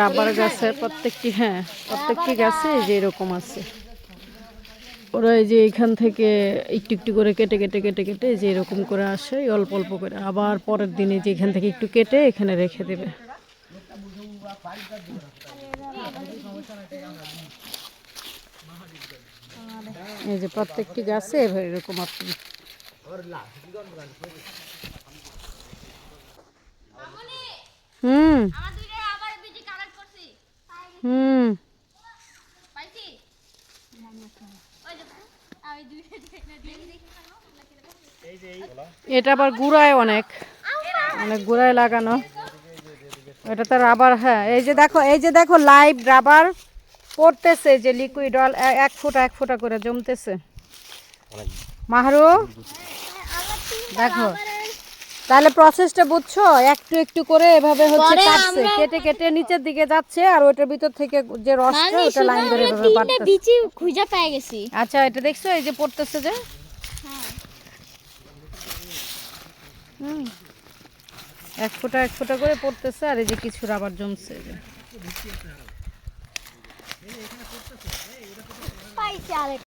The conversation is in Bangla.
রাবার গাছে প্রত্যেকটি হ্যাঁ প্রত্যেকটি গাছে যে এরকম আছে। ওরা এই যে এখান থেকে একটু একটু করে কেটে কেটে কেটে কেটে যে এরকম করে আসে অল্প অল্প করে। আবার পরের দিনে যে এখান থেকে একটু কেটে এখানে রেখে দেবে। এই যে প্রত্যেকটি গাছে এরকম আপনি। হুম আমার দুইটা আবার বিজি কালেক্ট করছি হুম পাইছি ওই দেখো আমি দুইটা দেখি দেখি এটা আবার গুড়ায় অনেক। অনেক গুড়ায় লাগানো। এটা তো রাবার হ্যাঁ এই যে দেখো, এই যে দেখো লাইভ রাবার পড়তেছে যে লিকুইড অল এক ফুটা এক ফুটা করে জমতেছে। মাহরু দেখো তাহলে প্রসেসটা বুঝছ? একটু একটু করে এভাবে হচ্ছে কাটছে। কেটে কেটে নিচের দিকে যাচ্ছে আর ওটার ভিতর থেকে যে রসটা ওটা লাইন ধরে এভাবে তিনটা বিচি খুঁজে পেয়ে গেছি। আচ্ছা এটা দেখছ? এই যে পড়তেছে যে? হুম। এক ফোঁটা এক ফোঁটা করে পড়তেছে আর এই যে কিছু রাবার জমছে এই যে। পাইছি আরেক